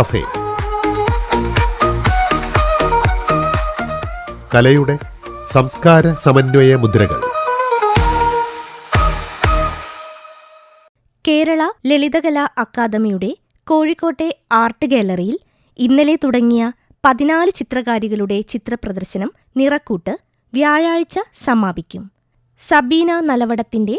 Cafe. കലയുടെ സംസ്കാര സമന്വയ മുദ്രകൾ. കേരള ലളിതകലാ അക്കാദമിയുടെ കോഴിക്കോട്ടെ ആർട്ട് ഗാലറിയിൽ ഇന്നലെ തുടങ്ങിയ പതിനാല് ചിത്രകാരികളുടെ ചിത്രപ്രദർശനം നിറക്കൂട്ട് വ്യാഴാഴ്ച സമാപിക്കും. സബീന നലവടത്തിന്റെ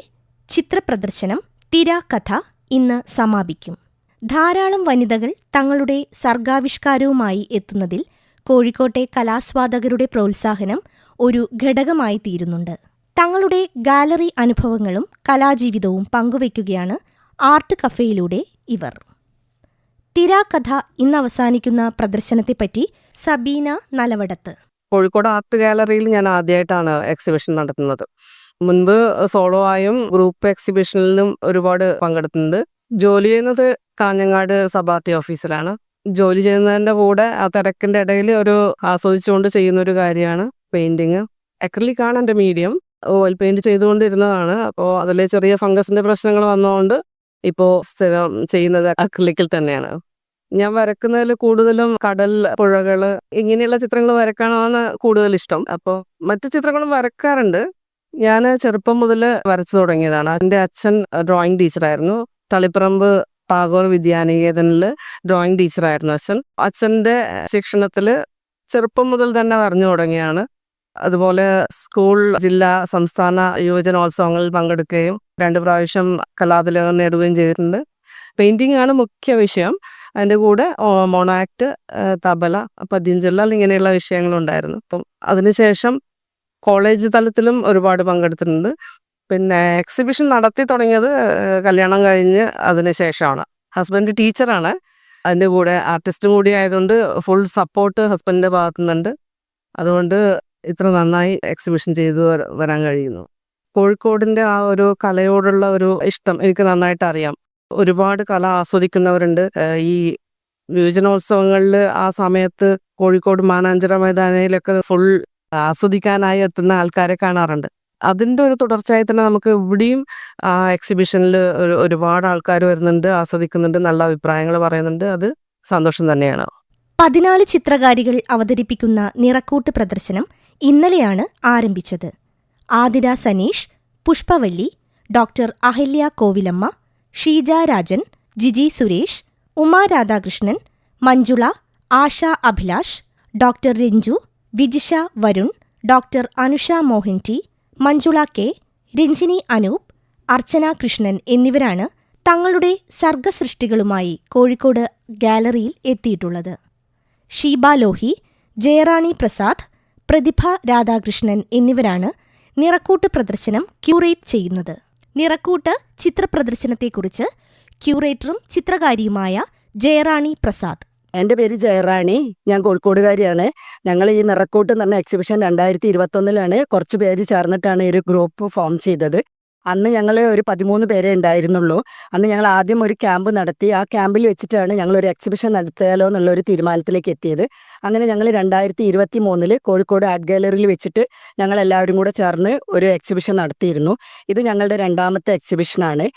ചിത്രപ്രദർശനം തിരാകഥ ഇന്ന് സമാപിക്കും. ധാരാളം വനിതകൾ തങ്ങളുടെ സർഗാവിഷ്കാരവുമായി എത്തുന്നതിൽ കോഴിക്കോട്ടെ കലാസ്വാദകരുടെ പ്രോത്സാഹനം ഒരു ഘടകമായി തീരുന്നുണ്ട്. തങ്ങളുടെ ഗാലറി അനുഭവങ്ങളും കലാജീവിതവും പങ്കുവയ്ക്കുകയാണ് ആർട്ട് കഫേയിലൂടെ ഇവർ. തിരാകഥ ഇന്ന് അവസാനിക്കുന്ന പ്രദർശനത്തെപ്പറ്റി സബീന നലവടത്ത്. കോഴിക്കോട് ആർട്ട് ഗാലറിയിൽ ഞാൻ ആദ്യമായിട്ടാണ് എക്സിബിഷൻ നടത്തുന്നത്. മുൻപ് സോളോ ആയും ഗ്രൂപ്പ് എക്സിബിഷനിലും ഒരുപാട് പങ്കെടുത്തിട്ടുണ്ട്. ജോലി ചെയ്യുന്നത് കാഞ്ഞങ്ങാട് സബാർട്ടി ഓഫീസിലാണ്. ജോലി ചെയ്യുന്നതിന്റെ കൂടെ ആ തിരക്കിന്റെ ഇടയിൽ ഒരു ആസ്വദിച്ചുകൊണ്ട് ചെയ്യുന്ന ഒരു കാര്യമാണ് പെയിന്റിങ് അക്രലിക് ആണ് എന്റെ മീഡിയം. Oil paint ചെയ്തുകൊണ്ടിരുന്നതാണ്. അപ്പോൾ അതിൽ ചെറിയ ഫംഗസിന്റെ പ്രശ്നങ്ങൾ വന്നതുകൊണ്ട് ഇപ്പോൾ സ്ഥിരം ചെയ്യുന്നത് അക്രലിക്കിൽ തന്നെയാണ്. ഞാൻ വരക്കുന്നതിൽ കൂടുതലും കടൽ പുഴകൾ ഇങ്ങനെയുള്ള ചിത്രങ്ങൾ വരക്കാനാണ് കൂടുതൽ ഇഷ്ടം. അപ്പോൾ മറ്റു ചിത്രങ്ങളും വരക്കാറുണ്ട്. ഞാൻ ചെറുപ്പം മുതൽ വരച്ചു തുടങ്ങിയതാണ്. എന്റെ അച്ഛൻ ഡ്രോയിങ് ടീച്ചറായിരുന്നു. തളിപ്പറമ്പ് ടാഗോർ വിദ്യാനികേതനിൽ ഡ്രോയിങ് ടീച്ചറായിരുന്നു അച്ഛൻ. അച്ഛന്റെ ശിക്ഷണത്തിൽ ചെറുപ്പം മുതൽ തന്നെ പറഞ്ഞു തുടങ്ങിയാണ്. അതുപോലെ സ്കൂൾ ജില്ലാ സംസ്ഥാന യുവജനോത്സവങ്ങളിൽ പങ്കെടുക്കുകയും രണ്ട് പ്രാവശ്യം കലാതിലകം നേടുകയും ചെയ്തിട്ടുണ്ട്. പെയിന്റിംഗ് ആണ് മുഖ്യ വിഷയം. അതിന്റെ കൂടെ മൊണാക്ട് തബല പദ്യഞ്ചൊല്ലൽ ഇങ്ങനെയുള്ള വിഷയങ്ങളുണ്ടായിരുന്നു. അപ്പം അതിനുശേഷം കോളേജ് തലത്തിലും ഒരുപാട് പങ്കെടുത്തിട്ടുണ്ട്. പിന്നെ എക്സിബിഷൻ നടത്തി തുടങ്ങിയത് കല്യാണം കഴിഞ്ഞ് അതിന് ശേഷമാണ്. ഹസ്ബൻഡ് ടീച്ചറാണ് അതിന്റെ കൂടെ ആർട്ടിസ്റ്റും കൂടി ആയതുകൊണ്ട് ഫുൾ സപ്പോർട്ട് ഹസ്ബൻഡിന്റെ ഭാഗത്തു നിന്നുണ്ട് അതുകൊണ്ട് ഇത്ര നന്നായി എക്സിബിഷൻ ചെയ്തു വരാൻ കഴിയുന്നു. കോഴിക്കോടിന്റെ ആ ഒരു കലയോടുള്ള ഒരു ഇഷ്ടം എനിക്ക് നന്നായിട്ട് അറിയാം. ഒരുപാട് കല ആസ്വദിക്കുന്നവരുണ്ട്. ഈ യുവജനോത്സവങ്ങളിൽ ആ സമയത്ത് കോഴിക്കോട് മാനാഞ്ചിറ മൈതാനയിലൊക്കെ ഫുൾ ആസ്വദിക്കാനായി എത്തുന്ന ആൾക്കാരെ കാണാറുണ്ട്. അതിന്റെ ഒരു തുടർച്ചയായി തന്നെ നമുക്ക് ഇവിടെയും എക്സിബിഷനിൽ ഒരു ഒരുപാട് ആൾക്കാർ വരുന്നുണ്ട് ആസ്വദിക്കുന്നുണ്ട് നല്ല അഭിപ്രായങ്ങൾ പറയുന്നുണ്ട്. അത് സന്തോഷം തന്നെയാണ്. പതിനാല് ചിത്രകാരികൾ അവതരിപ്പിക്കുന്ന നിറക്കൂട്ട് പ്രദർശനം ഇന്നലെയാണ് ആരംഭിച്ചത്. Athira Saneesh Pushpavalli doctor Ahalya Kovilamma Sheeja Rajan Jiji Suresh Uma Radhakrishnan Manjula Asha Abhilash doctor Renju Vijisha Varun doctor Anusha Mohan T Manjula K Ranjini Anoop Archana Krishnan എന്നിവരാണ് തങ്ങളുടെ സർഗസൃഷ്ടികളുമായി കോഴിക്കോട് ഗാലറിയിൽ എത്തിയിട്ടുള്ളത്. ഷീബ ലോഹി ജയറാണി പ്രസാദ് പ്രതിഭ രാധാകൃഷ്ണൻ എന്നിവരാണ് നിറക്കൂട്ട് പ്രദർശനം ക്യൂറേറ്റ് ചെയ്യുന്നത്. നിറക്കൂട്ട് ചിത്രപ്രദർശനത്തെക്കുറിച്ച് ക്യൂറേറ്ററും ചിത്രകാരിയുമായ ജയറാണി പ്രസാദ്. എന്റെ പേര് ജയറാണി. ഞാൻ കോഴിക്കോടുകാരിയാണ്. ഞങ്ങൾ ഈ നിറക്കൂട്ട് എന്ന് പറഞ്ഞ എക്സിബിഷൻ രണ്ടായിരത്തി ഇരുപത്തൊന്നിലാണ് കുറച്ച് പേര് ചേർന്നിട്ടാണ് ഒരു ഗ്രൂപ്പ് ഫോം ചെയ്തത്. അന്ന് ഞങ്ങൾ ഒരു പതിമൂന്ന് പേരെ ഉണ്ടായിരുന്നുള്ളൂ. അന്ന് ഞങ്ങൾ ആദ്യം ഒരു ക്യാമ്പ് നടത്തി. ആ ക്യാമ്പിൽ വെച്ചിട്ടാണ് ഞങ്ങൾ ഒരു എക്സിബിഷൻ നടത്തിയാലോ എന്നുള്ള ഒരു തീരുമാനത്തിലേക്ക് എത്തിയത്. അങ്ങനെ ഞങ്ങൾ രണ്ടായിരത്തി ഇരുപത്തി മൂന്നിൽ കോഴിക്കോട് ആർട്ട് ഗാലറിയിൽ വെച്ചിട്ട് ഞങ്ങൾ എല്ലാവരും കൂടെ ചേർന്ന് ഒരു എക്സിബിഷൻ നടത്തിയിരുന്നു. ഇത് ഞങ്ങളുടെ രണ്ടാമത്തെ എക്സിബിഷനാണ്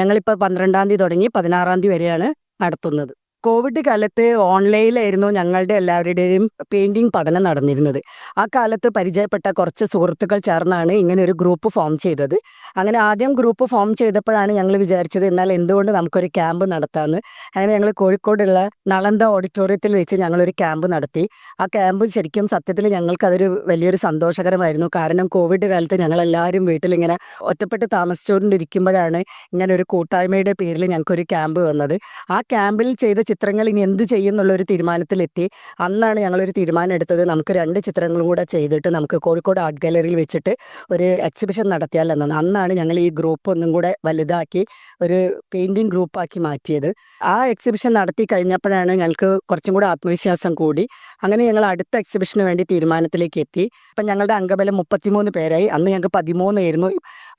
ഞങ്ങളിപ്പോൾ പന്ത്രണ്ടാം തീയതി തുടങ്ങി പതിനാറാം തീയതി വരെയാണ് നടത്തുന്നത്. കോവിഡ് കാലത്ത് ഓൺലൈനിലായിരുന്നു ഞങ്ങളുടെ എല്ലാവരുടെയും പെയിന്റിങ് പഠനം നടന്നിരുന്നത്. ആ കാലത്ത് പരിചയപ്പെട്ട കുറച്ച് സുഹൃത്തുക്കൾ ചേർന്നാണ് ഇങ്ങനെ ഒരു ഗ്രൂപ്പ് ഫോം ചെയ്തത്. അങ്ങനെ ആദ്യം ഗ്രൂപ്പ് ഫോം ചെയ്തപ്പോഴാണ് ഞങ്ങൾ വിചാരിച്ചത് എന്നാൽ എന്തുകൊണ്ട് നമുക്കൊരു ക്യാമ്പ് നടത്താമെന്ന്. അങ്ങനെ ഞങ്ങൾ കോഴിക്കോടുള്ള നളന്ത ഓഡിറ്റോറിയത്തിൽ വെച്ച് ഞങ്ങളൊരു ക്യാമ്പ് നടത്തി. ആ ക്യാമ്പ് ശരിക്കും സത്യത്തിൽ ഞങ്ങൾക്കതൊരു വലിയൊരു സന്തോഷകരമായിരുന്നു. കാരണം കോവിഡ് കാലത്ത് ഞങ്ങളെല്ലാവരും വീട്ടിലിങ്ങനെ ഒറ്റപ്പെട്ട് താമസിച്ചുകൊണ്ടിരിക്കുമ്പോഴാണ് ഇങ്ങനെ ഒരു കൂട്ടായ്മയുടെ പേരിൽ ഞങ്ങൾക്കൊരു ക്യാമ്പ് വന്നത്. ആ ക്യാമ്പിൽ ചെയ്ത ചിത്രങ്ങൾ ഇനി എന്ത് ചെയ്യും എന്നുള്ളൊരു തീരുമാനത്തിലെത്തി. അന്നാണ് ഞങ്ങളൊരു തീരുമാനം എടുത്തത്. നമുക്ക് രണ്ട് ചിത്രങ്ങളും കൂടെ ചെയ്തിട്ട് നമുക്ക് കോഴിക്കോട് ആർട്ട് ഗാലറിയിൽ വെച്ചിട്ട് ഒരു എക്സിബിഷൻ നടത്തിയാൽ എന്നാണ് അന്നാണ് ഞങ്ങൾ ഈ ഗ്രൂപ്പ് ഒന്നും കൂടെ വലുതാക്കി ഒരു പെയിന്റിങ് ഗ്രൂപ്പാക്കി മാറ്റിയത്. ആ എക്സിബിഷൻ നടത്തി കഴിഞ്ഞപ്പോഴാണ് ഞങ്ങൾക്ക് കുറച്ചും കൂടെ ആത്മവിശ്വാസം കൂടി. അങ്ങനെ ഞങ്ങൾ അടുത്ത എക്സിബിഷന് വേണ്ടി തീരുമാനത്തിലേക്ക് എത്തി. അപ്പം ഞങ്ങളുടെ അംഗബലം മുപ്പത്തിമൂന്ന് പേരായി. അന്ന് ഞങ്ങൾക്ക് പതിമൂന്നായിരുന്നു.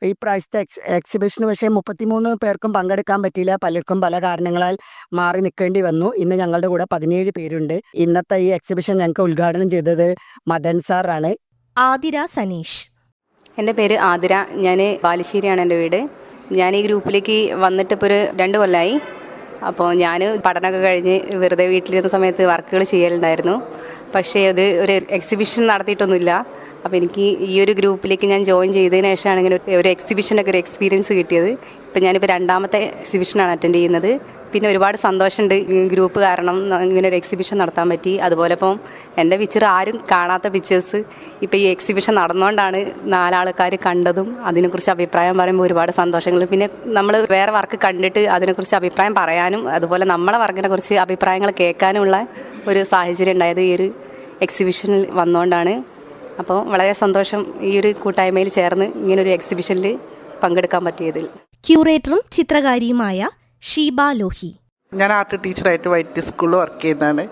ഈ പ്രാവശ്യത്തെ എക്സ് എക്സിബിഷന് പക്ഷേ മുപ്പത്തിമൂന്ന് പേർക്കും പങ്കെടുക്കാൻ പറ്റിയില്ല. പലർക്കും പല കാരണങ്ങളാൽ മാറി നിൽക്കേണ്ടി വന്നു. ഇന്ന് ഞങ്ങളുടെ കൂടെ പതിനേഴ് പേരുണ്ട്. ഇന്നത്തെ ഈ എക്സിബിഷൻ ഞങ്ങൾക്ക് ഉദ്ഘാടനം ചെയ്തത് മദൻ സാറാണ് ആതിര സനീഷ്. എന്റെ പേര് ആതിര. ഞാൻ ബാലുശ്ശേരിയാണ് എന്റെ വീട്. ഞാൻ ഈ ഗ്രൂപ്പിലേക്ക് വന്നിട്ട് ഇപ്പോൾ ഒരു രണ്ട് കൊല്ലമായി അപ്പോൾ ഞാൻ പഠനമൊക്കെ കഴിഞ്ഞ് വെറുതെ വീട്ടിലിരുന്ന സമയത്ത് വർക്കുകൾ ചെയ്യലുണ്ടായിരുന്നു. പക്ഷേ അത് ഒരു എക്സിബിഷൻ നടത്തിയിട്ടൊന്നുമില്ല. അപ്പോൾ എനിക്ക് ഈ ഒരു ഗ്രൂപ്പിലേക്ക് ഞാൻ ജോയിൻ ചെയ്തതിന് ശേഷമാണ് ഇങ്ങനെ ഒരു എക്സിബിഷനൊക്കെ ഒരു എക്സ്പീരിയൻസ് കിട്ടിയത്. ഇപ്പം ഞാനിപ്പോൾ രണ്ടാമത്തെ എക്സിബിഷനാണ് അറ്റൻഡ് ചെയ്യുന്നത്. പിന്നെ ഒരുപാട് സന്തോഷമുണ്ട് ഗ്രൂപ്പ് കാരണം ഇങ്ങനെ ഒരു എക്സിബിഷൻ നടത്താൻ പറ്റി. അതുപോലെ ഇപ്പം എന്റെ പിക്ചർ ആരും കാണാത്ത പിക്ചേഴ്സ് ഇപ്പോൾ ഈ എക്സിബിഷൻ നടന്നുകൊണ്ടാണ് നാലാൾക്കാർ കണ്ടതും. അതിനെക്കുറിച്ച് അഭിപ്രായം പറയുമ്പോൾ ഒരുപാട് സന്തോഷങ്ങൾ. പിന്നെ നമ്മൾ വേറെ വർക്ക് കണ്ടിട്ട് അതിനെക്കുറിച്ച് അഭിപ്രായം പറയാനും അതുപോലെ നമ്മളെ വർക്കിനെ കുറിച്ച് അഭിപ്രായങ്ങൾ കേൾക്കാനുമുള്ള ഒരു സാഹചര്യം ഉണ്ടായത് ഈ ഒരു എക്സിബിഷനിൽ വന്നുകൊണ്ടാണ് അപ്പോൾ വളരെ സന്തോഷം ഈ ഒരു കൂട്ടായ്മയിൽ ചേർന്ന് ഇങ്ങനൊരു എക്സിബിഷനിൽ പങ്കെടുക്കാൻ പറ്റിയതിൽ. ക്യൂറേറ്ററും ചിത്രകാരിയുമായ ഷീബ ലോഹി. ഞാൻ ആർട്ട് ടീച്ചറായിട്ട് വൈറ്റ് സ്കൂളിൽ വർക്ക് ചെയ്യുന്നതാണ്.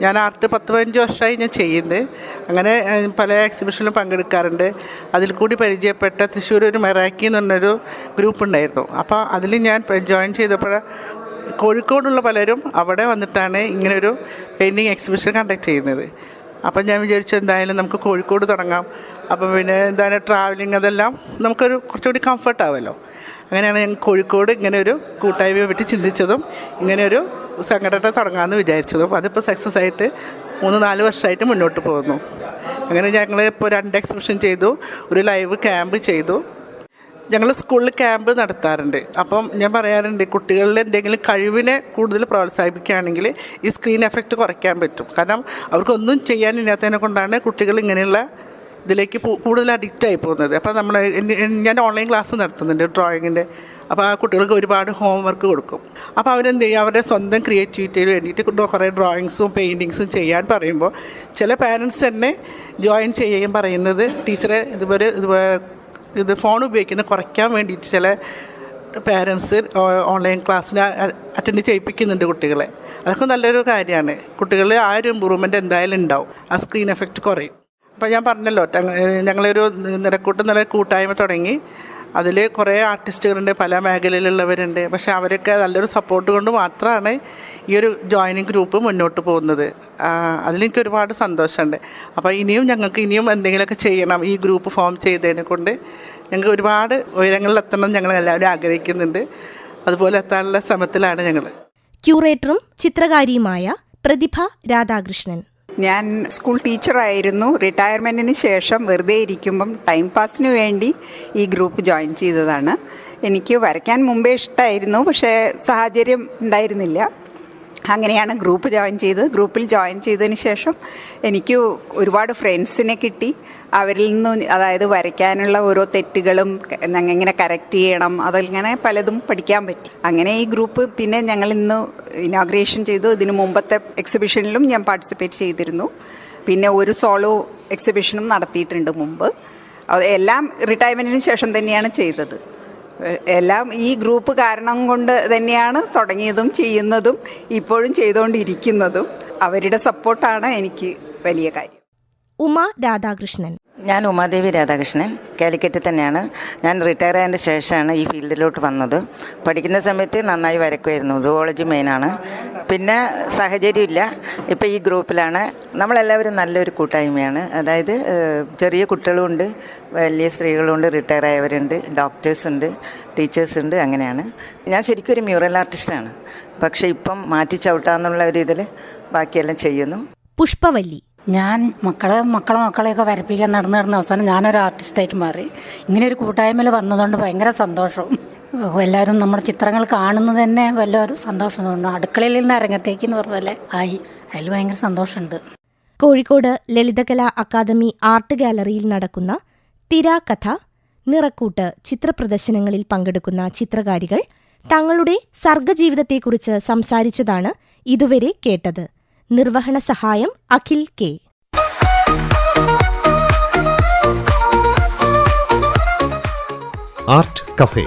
ഞാൻ ആർട്ട് പത്ത് പതിനഞ്ച് വർഷമായി ഞാൻ ചെയ്യുന്നത്. അങ്ങനെ പല എക്സിബിഷനിലും പങ്കെടുക്കാറുണ്ട്. അതിൽ കൂടി പരിചയപ്പെട്ട തൃശ്ശൂർ ഒരു മെറാക്കി എന്ന് പറഞ്ഞൊരു ഗ്രൂപ്പ് ഉണ്ടായിരുന്നു. അപ്പോൾ അതിൽ ഞാൻ ജോയിൻ ചെയ്തപ്പോൾ കോഴിക്കോടുള്ള പലരും അവിടെ വന്നിട്ടാണ് ഇങ്ങനൊരു പെയിന്റിങ് എക്സിബിഷൻ കണ്ടക്ട് ചെയ്യുന്നത്. അപ്പം ഞാൻ വിചാരിച്ചു എന്തായാലും നമുക്ക് കോഴിക്കോട് തുടങ്ങാം. അപ്പം പിന്നെ എന്താണ് ട്രാവലിംഗ് അതെല്ലാം നമുക്കൊരു കുറച്ചുകൂടി കംഫർട്ട് ആവുമല്ലോ അങ്ങനെയാണ് ഞാൻ കോഴിക്കോട് ഇങ്ങനെ ഒരു കൂട്ടായ്മയെ പറ്റി ചിന്തിച്ചതും ഇങ്ങനെ ഒരു സംഘടന തുടങ്ങാമെന്ന് വിചാരിച്ചതും. അതിപ്പോൾ സക്സസ് ആയിട്ട് മൂന്ന് നാല് വർഷമായിട്ട് മുന്നോട്ട് പോകുന്നു. അങ്ങനെ ഞങ്ങൾ ഇപ്പോൾ രണ്ട് എക്സിബിഷൻ ചെയ്തു ഒരു ലൈവ് ക്യാമ്പ് ചെയ്തു. ഞങ്ങൾ സ്കൂളിൽ ക്യാമ്പ് നടത്താറുണ്ട്. അപ്പം ഞാൻ പറയാറുണ്ട് കുട്ടികളിൽ എന്തെങ്കിലും കഴിവിനെ കൂടുതൽ പ്രോത്സാഹിപ്പിക്കുകയാണെങ്കിൽ ഈ സ്ക്രീൻ എഫക്റ്റ് കുറയ്ക്കാൻ പറ്റും. കാരണം അവർക്കൊന്നും ചെയ്യാനില്ലാത്തതിനെ കൊണ്ടാണ് കുട്ടികൾ ഇങ്ങനെയുള്ള ഇതിലേക്ക് കൂടുതൽ അഡിക്റ്റ് ആയി പോകുന്നത്. അപ്പോൾ നമ്മൾ ഞാൻ ഓൺലൈൻ ക്ലാസ് നടത്തുന്നുണ്ട് ഡ്രോയിങ്ങിന്റെ അപ്പോൾ ആ കുട്ടികൾക്ക് ഒരുപാട് ഹോംവർക്ക് കൊടുക്കും. അപ്പോൾ അവരെന്ത് ചെയ്യും? അവരുടെ സ്വന്തം ക്രിയേറ്റിവിറ്റിയിൽ വേണ്ടിയിട്ട് കുറേ ഡ്രോയിങ്സും പെയിന്റിങ്സും ചെയ്യാൻ പറയുമ്പോൾ ചില പാരൻസ് തന്നെ ജോയിൻ ചെയ്യുകയും പറയുന്നത് ടീച്ചറെ ഇതുപോലെ ഇതുപോലെ ഇത് ഫോൺ ഉപയോഗിക്കുന്നത് കുറയ്ക്കാൻ വേണ്ടിയിട്ട് ചില പാരൻസ് ഓൺലൈൻ ക്ലാസ്സിന് അറ്റൻഡ് ചെയ്യിപ്പിക്കുന്നുണ്ട് കുട്ടികളെ. അതൊക്കെ നല്ലൊരു കാര്യമാണ്. കുട്ടികളിൽ ആ ഒരു ഇമ്പ്രൂവ്മെന്റ് എന്തായാലും ഉണ്ടാവും. ആ സ്ക്രീൻ എഫക്റ്റ് കുറയും. അപ്പോൾ ഞാൻ പറഞ്ഞല്ലോ ഞങ്ങ- ഞങ്ങളൊരു നിരക്കൂട്ട് നില കൂട്ടായ്മ തുടങ്ങി. അതിൽ കുറേ ആർട്ടിസ്റ്റുകളുണ്ട് പല മേഖലയിലുള്ളവരുണ്ട്. പക്ഷേ അവരൊക്കെ നല്ലൊരു സപ്പോർട്ട് കൊണ്ട് മാത്രമാണ് ഈ ഒരു ജോയിനിങ് ഗ്രൂപ്പ് മുന്നോട്ട് പോകുന്നത്. അതിലെനിക്ക് ഒരുപാട് സന്തോഷമുണ്ട്. അപ്പോൾ ഇനിയും ഞങ്ങൾക്ക് ഇനിയും എന്തെങ്കിലുമൊക്കെ ചെയ്യണം ഈ ഗ്രൂപ്പ് ഫോം ചെയ്തതിനെ കൊണ്ട്. ഞങ്ങൾക്ക് ഒരുപാട് ഉയരങ്ങളിലെത്തണം ഞങ്ങൾ എല്ലാവരും ആഗ്രഹിക്കുന്നുണ്ട്. അതുപോലെ എത്താനുള്ള ശ്രമത്തിലാണ് ഞങ്ങൾ ക്യൂറേറ്ററും ചിത്രകാരിയുമായ പ്രതിഭ രാധാകൃഷ്ണൻ. ഞാൻ സ്കൂൾ ടീച്ചറായിരുന്നു റിട്ടയർമെന്റിന് ശേഷം വെറുതെ ഇരിക്കുമ്പം ടൈം പാസിന് വേണ്ടി ഈ ഗ്രൂപ്പ് ജോയിൻ ചെയ്തതാണ്. എനിക്ക് വരയ്ക്കാൻ മുമ്പേ ഇഷ്ടമായിരുന്നു പക്ഷേ സാഹചര്യം ഉണ്ടായിരുന്നില്ല. അങ്ങനെയാണ് ഗ്രൂപ്പ് ജോയിൻ ചെയ്തത്. ഗ്രൂപ്പിൽ ജോയിൻ ചെയ്തതിന് ശേഷം എനിക്ക് ഒരുപാട് ഫ്രണ്ട്സിനെ കിട്ടി. അവരിൽ നിന്ന് അതായത് വരയ്ക്കാനുള്ള ഓരോ തെറ്റുകളും എങ്ങനെ കറക്റ്റ് ചെയ്യണം അതിങ്ങനെ പലതും പഠിക്കാൻ പറ്റി. അങ്ങനെ ഈ ഗ്രൂപ്പ് പിന്നെ ഞങ്ങൾ ഇന്ന് ഇനോഗ്രേഷൻ ചെയ്തു. ഇതിനു മുമ്പത്തെ എക്സിബിഷനിലും ഞാൻ പാർട്ടിസിപ്പേറ്റ് ചെയ്തിരുന്നു. പിന്നെ ഒരു സോളോ എക്സിബിഷനും നടത്തിയിട്ടുണ്ട് മുമ്പ്. എല്ലാം റിട്ടയർമെന്റിന് ശേഷം തന്നെയാണ് ചെയ്തത്. എല്ലാം ഈ ഗ്രൂപ്പ് കാരണം കൊണ്ട് തന്നെയാണ് തുടങ്ങിയതും ചെയ്യുന്നതും ഇപ്പോഴും ചെയ്തുകൊണ്ടിരിക്കുന്നതും. അവരുടെ സപ്പോർട്ടാണ് എനിക്ക് വലിയ കാര്യം. ഉമ രാധാകൃഷ്ണൻ. ഞാൻ ഉമാദേവി രാധാകൃഷ്ണൻ കാലിക്കറ്റ് തന്നെയാണ്. ഞാൻ റിട്ടയർ ആയതിന് ശേഷമാണ് ഈ ഫീൽഡിലോട്ട് വന്നത്. പഠിക്കുന്ന സമയത്ത് നന്നായി വരക്കുമായിരുന്നു. സുവോളജി മെയിനാണ് പിന്നെ സാഹചര്യമില്ല. ഇപ്പോൾ ഈ ഗ്രൂപ്പിലാണ്. നമ്മളെല്ലാവരും നല്ലൊരു കൂട്ടായ്മയാണ്. അതായത് ചെറിയ കുട്ടികളുമുണ്ട് വലിയ സ്ത്രീകളുണ്ട് റിട്ടയർ ആയവരുണ്ട് ഡോക്ടേഴ്സ് ഉണ്ട് ടീച്ചേഴ്സ് ഉണ്ട് അങ്ങനെയാണ്. ഞാൻ ശരിക്കും ഒരു മ്യൂറൽ ആർട്ടിസ്റ്റാണ്. പക്ഷെ ഇപ്പം മാറ്റി ചവിട്ടാന്നുള്ള ഒരു ഇതിൽ ബാക്കിയെല്ലാം ചെയ്യുന്നു. പുഷ്പവല്ലി. ഞാൻ മക്കളെ മക്കളെ മക്കളെയൊക്കെ വരപ്പിക്കാൻ നടന്നു നടന്ന അവസാനം ഞാനൊരു ആർട്ടിസ്റ്റായിട്ട് മാറി. ഇങ്ങനെ ഒരു കൂട്ടായ്മയിൽ വന്നതുകൊണ്ട് ഭയങ്കര സന്തോഷവും എല്ലാവരും നമ്മുടെ ചിത്രങ്ങൾ കാണുന്നത് തന്നെ വല്ലൊരു സന്തോഷം തോന്നുന്നു. അടുക്കളയിൽ നിന്ന് അരങ്ങത്തേക്ക് എന്ന് പറഞ്ഞ പോലെ ആയി. അതിൽ ഭയങ്കര സന്തോഷമുണ്ട്. കോഴിക്കോട് ലളിതകലാ അക്കാദമി ആർട്ട് ഗാലറിയിൽ നടക്കുന്ന തിരാകഥ നിറക്കൂട്ട് ചിത്രപ്രദർശനങ്ങളിൽ പങ്കെടുക്കുന്ന ചിത്രകാരികൾ തങ്ങളുടെ സർഗജീവിതത്തെക്കുറിച്ച് സംസാരിച്ചതാണ് ഇതുവരെ കേട്ടത്. നിർവഹണ സഹായം അഖിൽ കെ. Art cafe